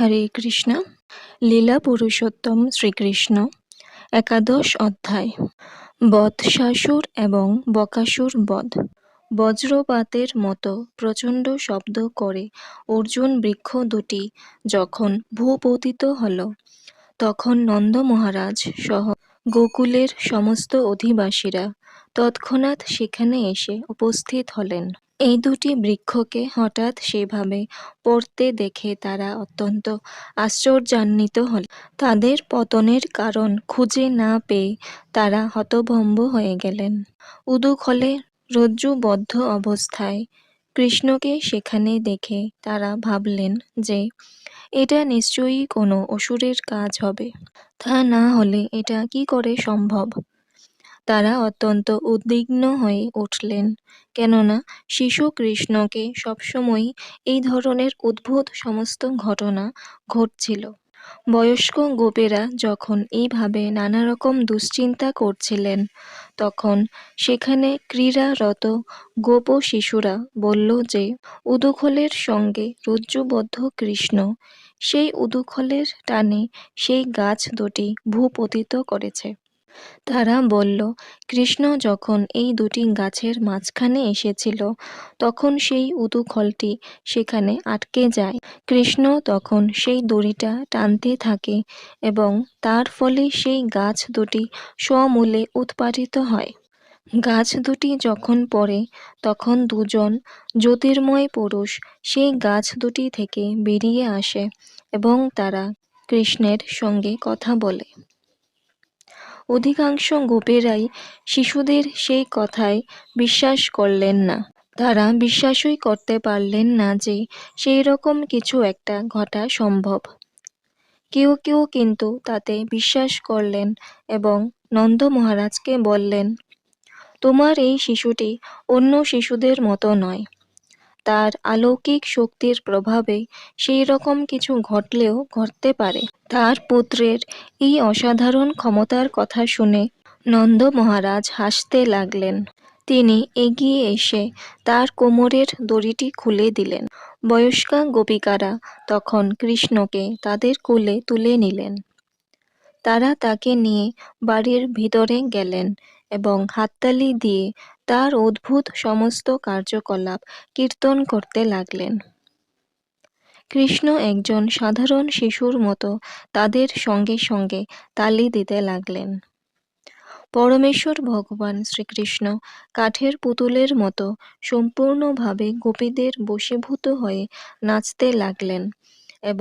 হরে কৃষ্ণ। লীলা পুরুষোত্তম শ্রীকৃষ্ণ। একাদশ অধ্যায়। বৎসাসুর এবং বকাসুর বধ। বজ্রপাতের মতো প্রচণ্ড শব্দ করে অর্জুন বৃক্ষ দুটি যখন ভূপতিত হল, তখন নন্দ মহারাজ সহ গোকুলের সমস্ত অধিবাসীরা তৎক্ষণাৎ সেখানে এসে উপস্থিত হলেন। এই দুটি বৃক্ষকে হঠাৎ সেভাবে পড়তে দেখে তারা অত্যন্ত আশ্চর্যান্বিত হল। তাদের পতনের কারণ খুঁজে না পেয়ে তারা হতভম্ব হয়ে গেলেন। উদুখলে রজ্জুবদ্ধ অবস্থায় কৃষ্ণকে সেখানে দেখে তারা ভাবলেন যে, এটা নিশ্চয়ই কোনো অসুরের কাজ হবে। তা না হলে এটা কি করে সম্ভব? তারা অত্যন্ত উদ্বিগ্ন হয়ে উঠলেন। কেননা শিশু কৃষ্ণকে সবসময়ই এই ধরনের উদ্ভুত সমস্ত ঘটনা ঘটছিল। বয়স্ক গোপেরা যখন এইভাবে নানা রকম দুশ্চিন্তা করছিলেন, তখন সেখানে ক্রীড়ারত গোপ শিশুরা বলল যে, উদুখলের সঙ্গে রজ্জুবদ্ধ কৃষ্ণ, সেই উদুখলের টানে সেই গাছ দুটি ভূপতিত করেছে। তারা বলল, কৃষ্ণ যখন এই দুটি গাছের মাঝখানে এসেছিল, তখন সেই উদুখলটি সেখানে আটকে যায়। কৃষ্ণ তখন সেই দড়িটা টানতে থাকে এবং তার ফলে সেই গাছ দুটি সমূলে উৎপাদিত হয়। গাছ দুটি যখন পড়ে, তখন দুজন জ্যোতির্ময় পুরুষ সেই গাছ দুটি থেকে বেরিয়ে আসে এবং তারা কৃষ্ণের সঙ্গে কথা বলে। অধিকাংশ গোপেরাই শিশুদের সেই কথায় বিশ্বাস করলেন না। তারা বিশ্বাসই করতে পারলেন না যে সেই রকম কিছু একটা ঘটা সম্ভব। কেউ কেউ কিন্তু তাতে বিশ্বাস করলেন এবং নন্দ মহারাজকে বললেন, তোমার এই শিশুটি অন্য শিশুদের মতো নয়। তার আলৌকিক শক্তির প্রভাবে সেই রকম কিছু ঘটলেও ঘটতে পারে। তার পুত্রের এই অসাধারণ ক্ষমতার কথা শুনে নন্দ মহারাজ হাসতে লাগলেন। তিনি এগিয়ে এসে তার কোমরের দড়িটি খুলে দিলেন। বয়স্কা গোপিকারা তখন কৃষ্ণকে তাদের কোলে তুলে নিলেন। তারা তাকে নিয়ে বাড়ির ভিতরে গেলেন এবং হাততালি দিয়ে তার অদ্ভুত সমস্ত কার্যকলাপ কীর্তন করতে লাগলেন। কৃষ্ণ একজন সাধারণ শিশুর মতো তাদের সঙ্গে সঙ্গে তালি দিতে লাগলেন। পরমেশ্বর ভগবান শ্রীকৃষ্ণ কাঠের পুতুলের মতো সম্পূর্ণভাবে গোপীদের বশীভূত হয়ে নাচতে লাগলেন এবং